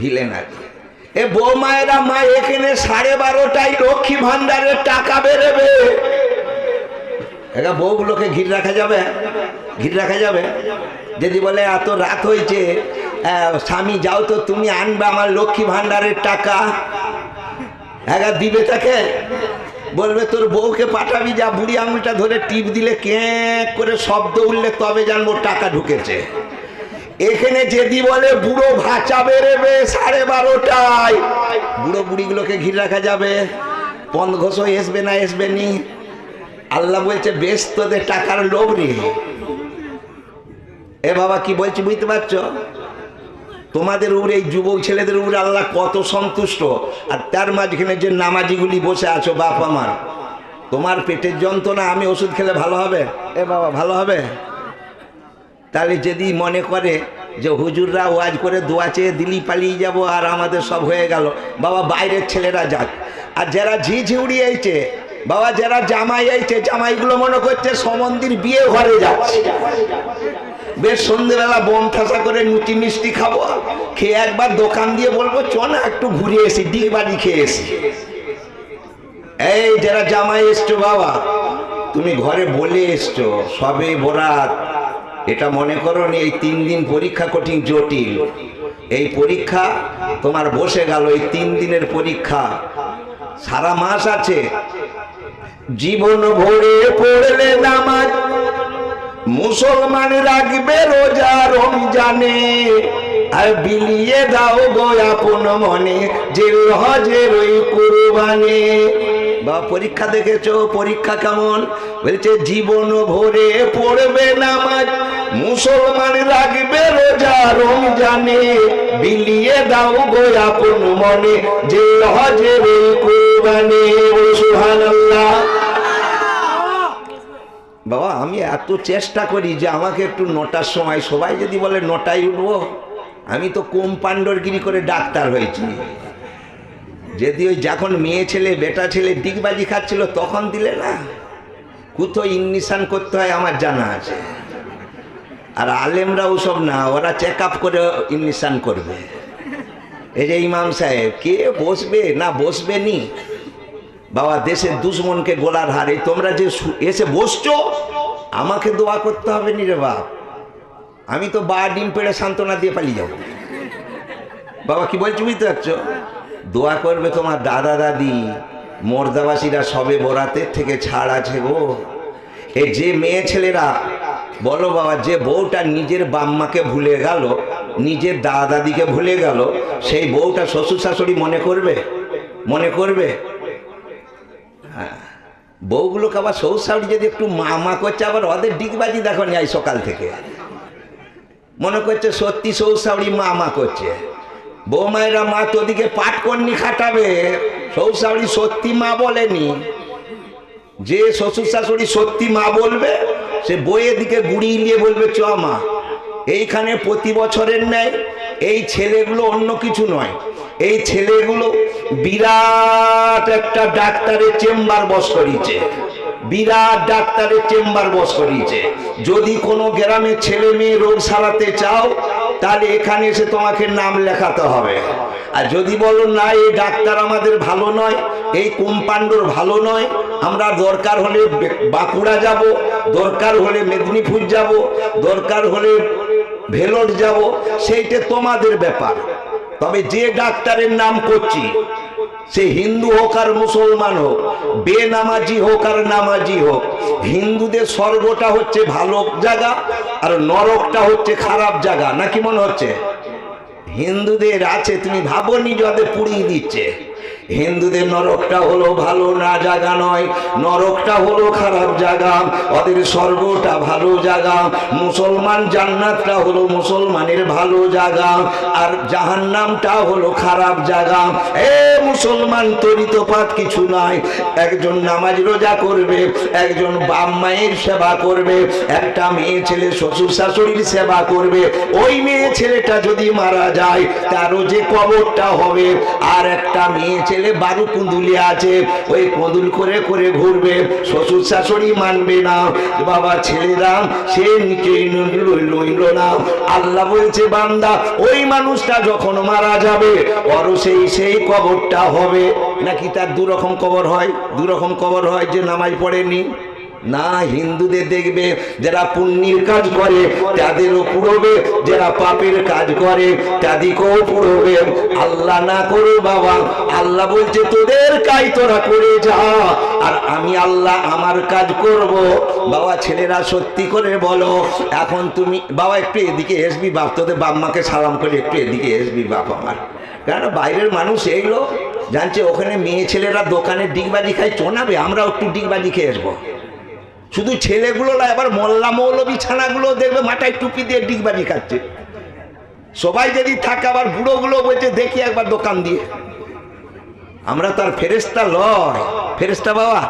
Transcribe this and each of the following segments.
Villain আর কি। এ বৌমায়েরা মা, এখানে সাড়ে বারোটায় লক্ষ্মী ভান্ডারের টাকা বেরোবে। একা বউগুলোকে ঘির রাখা যাবে? ঘির রাখা যাবে? যদি বলে, এত রাত হয়েছে স্বামী, যাও তো, তুমি আনবে আমার লক্ষ্মী ভান্ডারের টাকা। একা দিবে তাকে। বলবে, তোর বউকে পাঠাবি, যা বুড়ি আঙুলটা ধরে টিপ দিলে ক্যাঁক করে শব্দ উঠলে তবে জানব টাকা ঢুকেছে। এখানে যেদি বলে বুড়ো ভাচা বেরোবে সাড়ে বারোটায়। বুড়ো বুড়িগুলোকে ঘিরে রাখা যাবে। পন্দ ঘোষ আসবে না, এসবে নি। আল্লাহ বলছে, বেশ তোদের টাকার লোভ রে। এ বাবা, কি বলছি বুঝতে পারছ? তোমাদের উপরে, এই যুবক ছেলেদের উপরে আল্লাহ কত সন্তুষ্ট। আর তার মাঝখানে যে নামাজিগুলি বসে আছো, বাপ আমার, তোমার পেটের যন্ত্রণা, আমি ওষুধ খেলে ভালো হবে? এ বাবা, ভালো হবে? তাহলে যদি মনে করে যে হুজুররা ওয়াজ করে দোয়া চেয়ে দিলি পালিয়ে যাব আর আমাদের সব হয়ে গেল। বাবা, বাইরের ছেলেরা যাক। আর যারা ঝি ঝিউড়ি আইছে বাবা, যারা জামাই আইছে জামাইগুলো মনে করছে সমন্দির বিয়ে ঘরে যাচ্ছে। বেশ সন্ধেবেলা বোম ঠাসা করে লুচি মিষ্টি খাব। খেয়ে একবার দোকান দিয়ে বলব চ না, একটু ঘুরে এসি ডিগ বাড়ি খেয়ে এসি। এই যারা জামাই এসছো বাবা, তুমি ঘরে বলে এসছো, সবে বরাত। এটা মনে করো এই তিন দিন পরীক্ষা কঠিন, জটিল। এই পরীক্ষা তোমার বসে গেল, এই তিন দিনের পরীক্ষা। সারা মাস আছে। জীবন ভরে পড়লে নামাজ, মুসলমান রাখবে রোজা রমজানে। আর বিলিয়ে দাও গো আপন মনে যে হজের ওই কুরবানে। বা পরীক্ষা দেখেছ? পরীক্ষা কেমন? বলছে, জীবন ভরে পড়বে নামাজ মুসলমান রাখবে রোজা রমজানে। বিলিয়ে দাও গো আপন মনে যে ওই কুরবানে। সুবহানাল্লাহ। বাবা, আমি এত চেষ্টা করি যে আমাকে একটু নটার সময়, সবাই যদি বলে নটায় উঠবো, আমি তো কম্পাউন্ডরগিরি করে ডাক্তার হয়েছি। যদি ওই যখন মেয়ে ছেলে, বেটা ছেলে ডিগবাজি খাচ্ছিল, তখন দিলে না কোথাও ইংলিশান করতে হয়, আমার জানা আছে। আর আলেমরা ওসব না, ওরা চেক আপ করে ইংলিশান করবে। এই যে ইমাম সাহেব, কে বসবে? না, বসবে নি। বাবা, দেশের দুশ্মনকে গোলার হারে তোমরা যে এসে বসছো, আমাকে দোয়া করতে হবে নি রে বাপ। আমি তো বা ডিম পেড়ে সান্ত্বনা দিয়ে পালিয়ে যাব। বাবা, কি বলছি, বুঝতে পারছ? দোয়া করবে তোমার দাদা, দাদি। মর্দাবাসীরা সবে বরাতের থেকে ছাড় আছে গো। এ যে মেয়ে ছেলেরা বলো বাবা, যে বউটা নিজের বাম্মাকে ভুলে গেল, নিজের দাদা দাদিকে ভুলে গেল, সেই বউটা শ্বশুর শাশুড়ি মনে করবে? মনে করবে? বউগুলোকে আবার সৌসাউরি যদি একটু মা মা করছে, আবার ওদের ডিগবাজি দেখো নি সকাল থেকে। মনে করছে সত্যি সৌসাউরি মা মা করছে। বৌমায়েরা মা তোদিকে পাট কন্নি খাটাবে সৌসাউরি সত্যি মা বলেনি। যে শ্বশুর শাশুড়ি সত্যি মা বলবে সে বইয়ের দিকে গুড়িয়ে নিয়ে বলবে, চ মা, এইখানে প্রতি বছরের ন্যায় এই ছেলেগুলো অন্য কিছু নয়। এই ছেলেগুলো বিরাট একটা ডাক্তারের চেম্বার বস করিয়েছে। বিরাট ডাক্তারের চেম্বার বস করিয়েছে। যদি কোনো গ্রামে ছেলে মেয়ে রোগ সারাতে চাও, তাহলে এখানে এসে তোমাকে নাম লেখাতে হবে। আর যদি বলো, না, এই ডাক্তার আমাদের ভালো নয়, এই কম্পাউন্ডর ভালো নয়, আমরা দরকার হলে বাঁকুড়া যাব, দরকার হলে মেদিনীপুর যাব, দরকার হলে ভেলোর যাব, সেইটা তোমাদের ব্যাপার। তবে যে ডাক্তারের নাম করছি, সে হিন্দু হোক আর মুসলমান হোক, বেনামাজি হোক আর নামাজি হোক, হিন্দুদের স্বর্গটা হচ্ছে ভালো জায়গা আর নরকটা হচ্ছে খারাপ জায়গা, নাকি মনে হচ্ছে? হিন্দুদের আছে তুমি ভাবনি যাদের পুড়িয়ে দিচ্ছে। হিন্দুদের নরকটা হলো ভালো না জায়গা নয়। নরকটা হলো খারাপ জায়গা ওদের স্বর্গটা ভালো জায়গা মুসলমান জান্নাতটা হলো মুসলমানের ভালো জায়গা আর জাহান্নামটা হলো খারাপ জায়গা এ মুসলমান তরিতপাত কিছু নাই। একজন নামাজ রোজা করবে, একজন বাপ মায়ের সেবা করবে, একটা মেয়ে ছেলে শ্বশুর শাশুড়ির সেবা করবে। ওই মেয়ে ছেলেটা যদি মারা যায়, তারও যে কবরটা হবে। আর একটা মেয়ে ছেলে ছেলে বারো কুঁদুলি আছে, ওই কুঁদুল করে করে ঘুরবে, শ্বশুর শাশুড়ি মানবে না। বাবা, ছেলেরা, সে লইল না। আল্লাহ বলছে, বান্দা, ওই মানুষটা যখন মারা যাবে বড় সেই সেই কবরটা হবে। নাকি তার দুরকম কবর হয়? দু রকম কবর হয় যে নামাই পড়েনি? না হিন্দুদের দেখবে যারা পুণ্যের কাজ করে তাদেরও পুরোবে যারা পাপের কাজ করে, তাদেরকেও পুরোবে আল্লাহ না করো বাবা, আল্লাহ বলছে, তোদের কাজ তোরা করে যা। আর আমি আল্লাহ আমার কাজ করব। বাবা, ছেলেরা সত্যি করে বলো, এখন তুমি, বাবা, একটু এদিকে এসবি বাপ, তোদের বাপ মাকে সালাম করে একটু এদিকে এসবি বাপ আমার। কেন বাইরের মানুষ এইগুলো জানছে ওখানে মেয়ে ছেলেরা দোকানে ডিগবাজি খায় চোনাবে আমরাও একটু ডিগবাজি খেয়ে আসব। শুধু ছেলেগুলো না, এবার মোল্লা মৌলবি ছানাগুলো দেখবে মাথায় টুপি দিয়ে ডিগবাজি খাচ্ছে। সবাই যদি থাকে, আবার বুড়োগুলো বলছে, দেখি একবার দোকান দিয়ে। আমরা তার ফেরেস্তা লয়। ফেরেস্তা বাবা,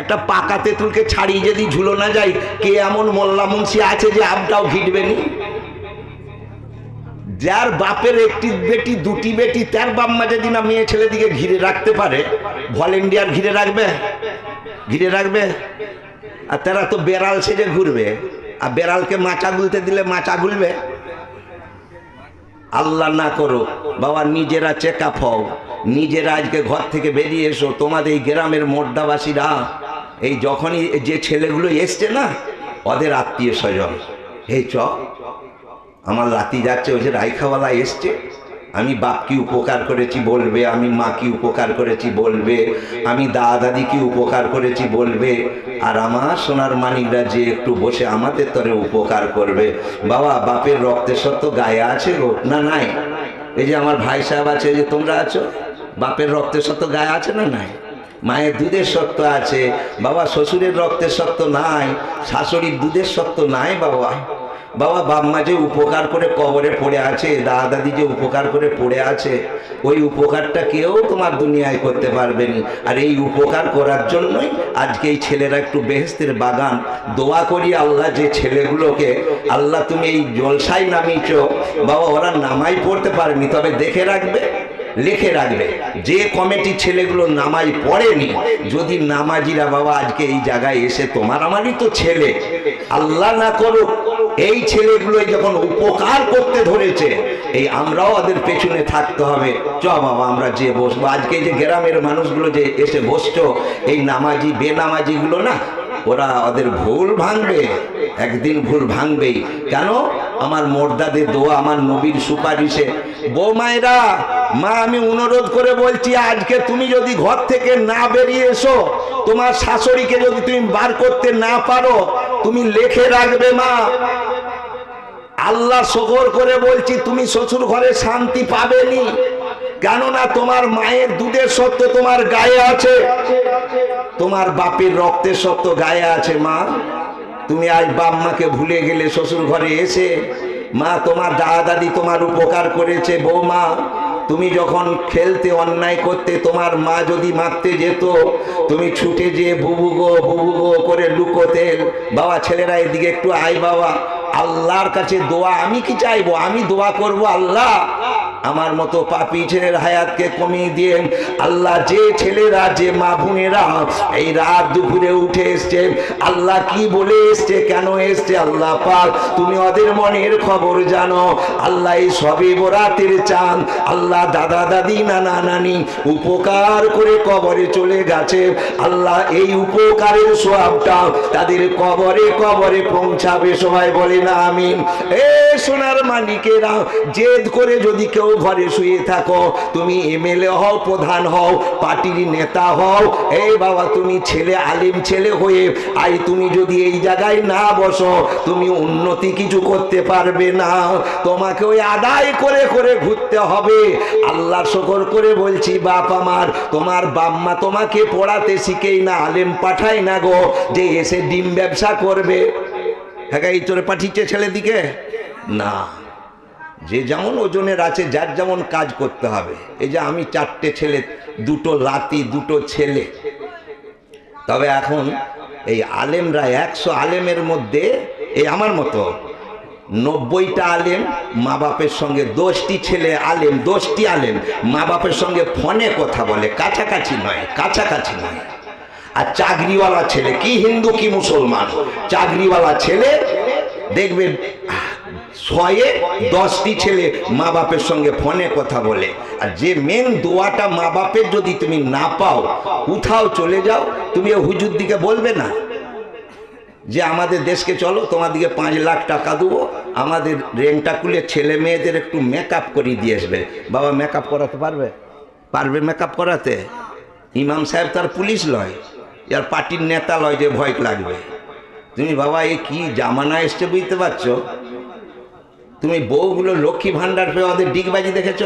একটা পাকা তেঁতুলকে ছাড়িয়ে যদি ঝুলো না যায় কে এমন মোল্লা মুন্সি আছে যে আমটাও ঘিটবে নি? যার বাপের একটি বেটি, দুটি বেটি, তার বাম্মা যদি না মেয়ে ছেলে দিকে ঘিরে রাখতে পারে, ভলেন্টিয়ার ঘিরে রাখবে? ঘিরে রাখবে? আর তারা তো বেড়াল সেজে ঘুরবে। আর বেড়ালকে মাচা গুলতে দিলে মাচা গুলবে। আল্লাহ না করো বাবা নিজেরা চেক আপ হও। নিজেরা আজকে ঘর থেকে বেরিয়ে এসো। তোমাদের এই গ্রামের মোর্দাবাসীরা, এই যখনই যে ছেলেগুলো এসছে না, ওদের আত্মীয় স্বজন। এই চ আমার লাতি যাচ্ছে, ওই যে রাইখাওয়ালা এসছে। আমি বাপ কি উপকার করেছি বলবে? আমি মা কি উপকার করেছি বলবে? আমি দাদা দাদি কি উপকার করেছি বলবে? আর আমার সোনার মানিকরা যে একটু বসে আমাদের তরে উপকার করবে। বাবা, বাপের রক্তের সত্য গায়ে আছে গো? না নাই? এই যে আমার ভাই সাহেব আছে যে তোমরা আছো? বাপের রক্তের সত্য গায়ে আছে না নাই? মায়ের দুধের সত্য আছে। বাবা, শ্বশুরের রক্তের সত্য নাই। শাশুড়ির দুধের সত্য নাই বাবা। বাবা, বাম্মা যে উপকার করে কবরে পড়ে আছে দাদা দাদি যে উপকার করে পড়ে আছে, ওই উপকারটা কেউ তোমার দুনিয়ায় করতে পারবে না। আর এই উপকার করার জন্যই আজকে এই ছেলেরা একটু বেহেস্তের বাগান। দোয়া করি আল্লাহ যে ছেলেগুলোকে, আল্লাহ তুমি এই জলসায় নামিয়েছ। বাবা, ওরা নামাই পড়তে পারেনি, তবে দেখে রাখবে, লিখে রাখবে। যে কমিটি ছেলেগুলো নামাজ পড়েনি, যদি নামাজিরা বাবা আজকে এই জায়গায় এসে, তোমার আমারই তো ছেলে। আল্লাহ না করুক এই ছেলেগুলো যখন উপকার করতে ধরেছে, এই আমরাও ওদের পেছনে থাকতে হবে। চ বাবা, আমরা যে বসবো। আজকে যে গ্রামের মানুষগুলো যে এসে বসছো, এই নামাজি, বেনামাজিগুলো না, ওরা ওদের ভুল ভাঙবে, একদিন ভুল ভাঙবেই। কেন? আমার মোর্দাদের দোয়া, আমার নবীর সুপারিশে। বৌমায়েরা, মা, আমি অনুরোধ করে বলছি, আজকে তুমি যদি ঘর থেকে না বেরিয়ে এসো, তোমার শাশুড়িকে যদি তুমি বার করতে না পারো তুমি লেখে রাখবে মা। আল্লাহ শকর করে বলছি, তুমি শ্বশুর ঘরে শান্তি পাবেনি। কেননা তোমার মায়ের দুধের সত্য তোমার গায়ে আছে। তোমার বাপের রক্তের সত্য গায়ে আছে মা। তুমি আজ বাপ মাকে ভুলে গেলে শ্বশুর ঘরে এসে মা, তোমার দাদা দাদি তোমার উপকার করেছে বৌমা। তুমি যখন খেলতে অন্যায় করতে তোমার মা যদি মারতে যেত, তুমি ছুটে যেয়ে বুবু গো বুবু গো করে লুকোতে। বাবা, ছেলেরা এদিকে একটু আয় বাবা। আল্লাহর কাছে দোয়া, আমি কি চাইব? আমি দোয়া করব আল্লাহ। আমার মতো পাপি ছেলের হায়াতকে কমিয়ে দিয়ে আল্লাহ যে ছেলেরা, যে মা বোনেরা এই রাত দুপুরে উঠে এসছে, আল্লাহ কি বলে এসছে, কেন এসছে, আল্লাহ পাক, তুমি ওদের মনের খবর জানো। আল্লাহ এই সবে বরাতের চান আল্লাহ দাদা, দাদি, নানা, নানি উপকার করে কবরে চলে গেছে। আল্লাহ এই উপকারের সোয়াবটা তাদের কবরে কবরে পৌঁছাবে, সবাই বলে না, আমিন। এ সোনার মানিকেরা জেদ করে যদি কেউ ঘরে শুয়ে থাকো। তুমি এমএলএ হও, প্রধান হও, পার্টির নেতা হও। এই বাবা, তুমি ছেলে, আলিম ছেলে হয়ে আই, তুমি যদি এই জায়গায় না বসো, তুমি উন্নতি কিছু করতে পারবে না। তোমাকে ওই আদায় করে করে ঘুরতে হবে। আল্লাহ শকর করে বলছি, বাপ আমার, তোমার বাম্মা তোমাকে পড়াতে শিখেই না, আলেম পাঠাই না গো, যে এসে ডিম ব্যবসা করবে। হ্যাঁ এই চোরে পাঠিয়েছে ছেলেদিকে? না। যে যেমন ওজনের আছে, যার যেমন কাজ করতে হবে। এই যে আমি চারটে ছেলে, দুটো লাতি, দুটো ছেলে। তবে এখন এই আলেমরা একশো আলেমের মধ্যে, এই আমার মতো, নব্বইটা আলেম, মা বাপের সঙ্গে দশটি ছেলে আলেম, দশটি আলেম, মা বাপের সঙ্গে ফোনে কথা বলে, কাছাকাছি নয় কাছাকাছি নয়। আর চাকরিওয়ালা ছেলে, কি হিন্দু, কি মুসলমান, চাকরিওয়ালা ছেলে দেখবে ছয়ে দশটি ছেলে মা বাপের সঙ্গে ফোনে কথা বলে। আর যে মেন দোয়াটা মা বাপের যদি তুমি না পাও, কোথাও চলে যাও, তুমি হুজুর দিকে বলবে না। যে আমাদের দেশকে চলো তোমাদিকে পাঁচ লাখ টাকা দেবো, আমাদের রেন্টাকুলে ছেলে মেয়েদের একটু মেকআপ করিয়ে দিয়ে আসবে। বাবা মেকআপ করাতে পারবে? পারবে মেকআপ করাতে? ইমাম সাহেব তার পুলিশ লয় আর পার্টির নেতা লয় যে ভয় লাগবে। তুমি বাবা এই কি জামানা এসছে বুঝতে পারছ? তুমি বউগুলো লক্ষ্মী ভাণ্ডার পেয়ে ওদের ডিগবাজি দেখেছ?